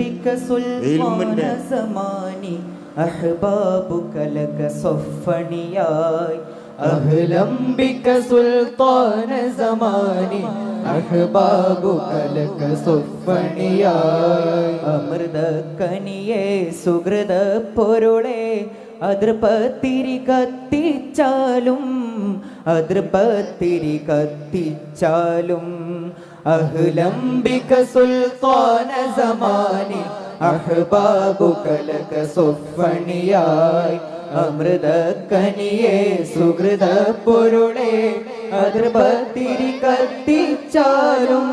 بك سلطان زماني أحبابك لك صفنياي أهلا بك سلطان زماني أحبابك لك صفنياي അമൃത കനിയെ സുഹൃത പൊരുളെ അതൃപത്തിരി കത്തിച്ചാലും അതൃപത്തിരി കത്തിച്ചാലും أهلم بك سلطان زماني أحبابك لك صفنياي അമൃത കനിയെ സുഹൃത പൊരുളെ അതൃപത്തിരി കത്തിച്ചാലും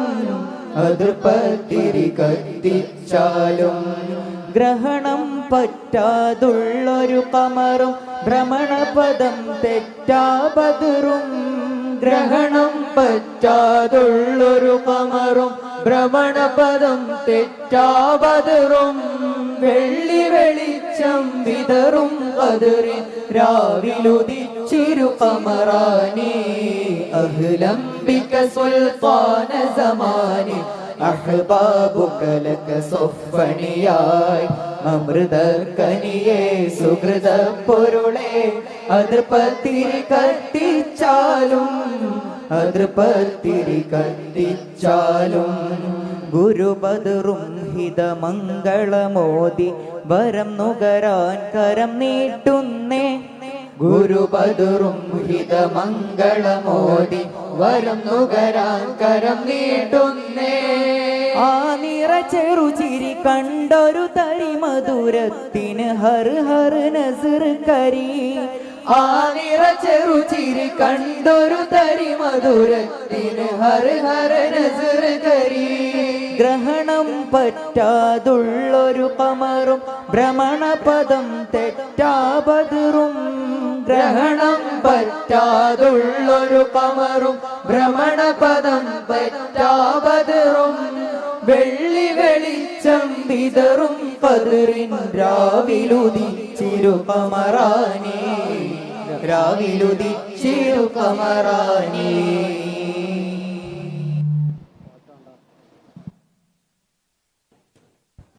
അതൃപത്തിരി കത്തിച്ചാലും ഗ്രഹണം പറ്റാതുള്ളൊരു കമറും ഭ്രമണപദം തെറ്റാപതിറും ഗ്രഹണം പറ്റാതുള്ളൊരു കമറും ഭ്രമണപദം തെറ്റാപതറും വെള്ളി വെളിച്ചം വിതറും അതിറി രാവിലുദിച്ചിരു കമറാനി. അഹ്ലംബിക സുൽത്താന സമാനി അഹ്ബാബുക ലക സൊഫണിയായി അമൃത കനിയെ സുഹൃത പൊരുളെ അതൃപത്തിരി കത്തിച്ചാലും അതൃപത്തിരി കത്തിച്ചാലും ഗുരുബദറും ഹിതമംഗളമോദി വരം നുകരാൻ കരം നീട്ടുന്നേ. ഗുരുപതുറും ഹിതമംഗളമോദി വരം നുകരാൻ കരം നീട്ടുന്നേ. ആ നിറ ചെറുചിരി കണ്ടൊരു തരി മധുരത്തിന് ഹർ ഹർ നസർ കരി. ആ ചെറുചിരി കണ്ടൊരു തരി മധുരത്തിന് ഹര ഹര നസുര കരി. ഗ്രഹണം പറ്റാതുള്ളൊരു കമറും ഭ്രമണപദം തെറ്റാപതിറും. ഗ്രഹണം പറ്റാതുള്ളൊരു കമറും ഭ്രമണപദം പറ്റാപതിറും വെള്ളി വെളിച്ചം വിതറും പതിറിൻ രാവിലുദിച്ചിരു രാവിലുദിച്ചിരു കമറാനി